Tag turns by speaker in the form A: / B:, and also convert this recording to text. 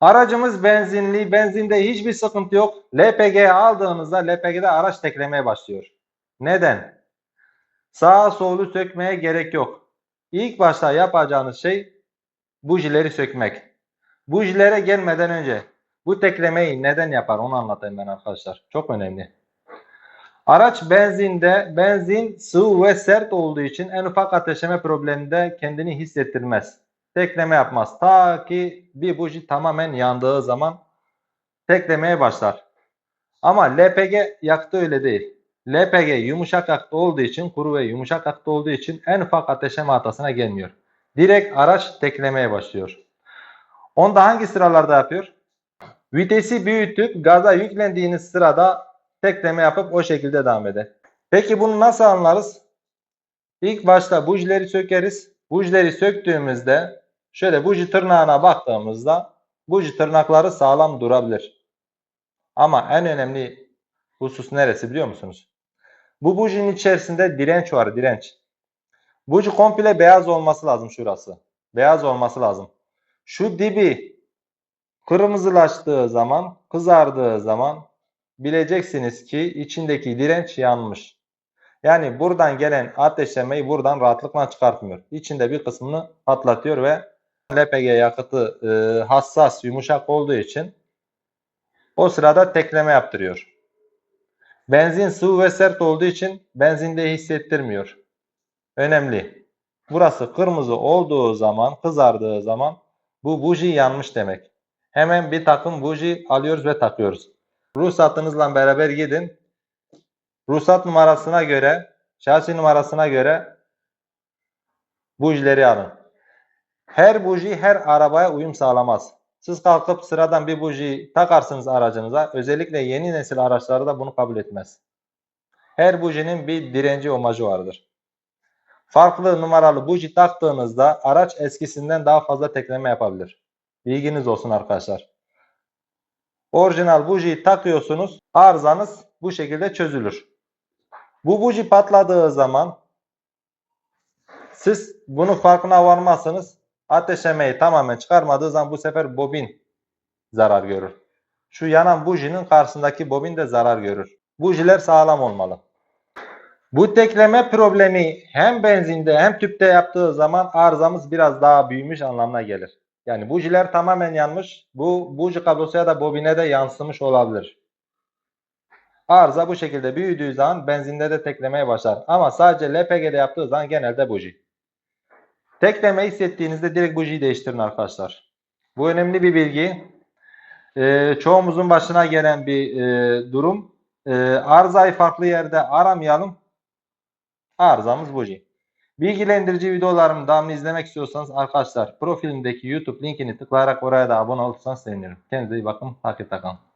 A: Aracımız benzinli. Benzinde hiçbir sıkıntı yok. LPG aldığınızda LPG'de araç teklemeye başlıyor. Neden? Sağa solu sökmeye gerek yok. İlk başta yapacağınız şey bujileri sökmek. Bujilere gelmeden önce bu teklemeyi neden yapar onu anlatayım ben arkadaşlar. Çok önemli. Araç benzinde benzin sıvı ve sert olduğu için en ufak ateşleme probleminde kendini hissettirmez. Tekleme yapmaz. Ta ki bir buji tamamen yandığı zaman teklemeye başlar. Ama LPG yaktı öyle değil. LPG yumuşak akta olduğu için, kuru ve yumuşak akta olduğu için en ufak ateşleme hatasına gelmiyor. Direkt araç teklemeye başlıyor. Onda hangi sıralarda yapıyor? Vitesi büyütüp gaza yüklendiğiniz sırada tekleme yapıp o şekilde devam eder. Peki bunu nasıl anlarız? İlk başta bujileri sökeriz. Bujileri söktüğümüzde şöyle buji tırnağına baktığımızda buji tırnakları sağlam durabilir. Ama en önemli husus neresi biliyor musunuz? Bu bujinin içerisinde direnç var, direnç. Buji komple beyaz olması lazım şurası. Beyaz olması lazım. Şu dibi kırmızılaştığı zaman, kızardığı zaman bileceksiniz ki içindeki direnç yanmış. Yani buradan gelen ateşlemeyi buradan rahatlıkla çıkartmıyor. İçinde bir kısmını patlatıyor ve LPG yakıtı e, hassas, yumuşak olduğu için o sırada tekleme yaptırıyor. Benzin sıvı ve sert olduğu için benzinde hissettirmiyor. Önemli. Burası kırmızı olduğu zaman, kızardığı zaman bu buji yanmış demek. Hemen bir takım buji alıyoruz ve takıyoruz. Ruhsatınızla beraber gidin. Ruhsat numarasına göre, şahsi numarasına göre bujileri alın. Her buji her arabaya uyum sağlamaz. Siz kalkıp sıradan bir buji takarsınız aracınıza. Özellikle yeni nesil araçları da bunu kabul etmez. Her bujinin bir direnci omajı vardır. Farklı numaralı buji taktığınızda araç eskisinden daha fazla tekleme yapabilir. Bilginiz olsun arkadaşlar. Orijinal bujiyi takıyorsunuz. Arızanız bu şekilde çözülür. Bu buji patladığı zaman siz bunun farkına varmazsınız. Ateşlemeyi tamamen çıkarmadığı zaman bu sefer bobin zarar görür. Şu yanan bujinin karşısındaki bobin de zarar görür. Bujiler sağlam olmalı. Bu tekleme problemi hem benzinde hem tüpte yaptığı zaman arızamız biraz daha büyümüş anlamına gelir. Yani bujiler tamamen yanmış. Bu buji kablosu ya da bobine de yansımış olabilir. Arıza bu şekilde büyüdüğü zaman benzinde de teklemeye başlar. Ama sadece LPG'de yaptığı zaman genelde buji. Tekleme hissettiğinizde direkt bujiyi değiştirin arkadaşlar. Bu önemli bir bilgi. Ee, çoğumuzun başına gelen bir e, durum. Ee, arızayı farklı yerde aramayalım. Arızamız buji. Bilgilendirici videolarımı devamlı izlemek istiyorsanız arkadaşlar profilimdeki YouTube linkini tıklayarak oraya da abone olursanız sevinirim. Kendinize iyi bakın. Takipte kalın.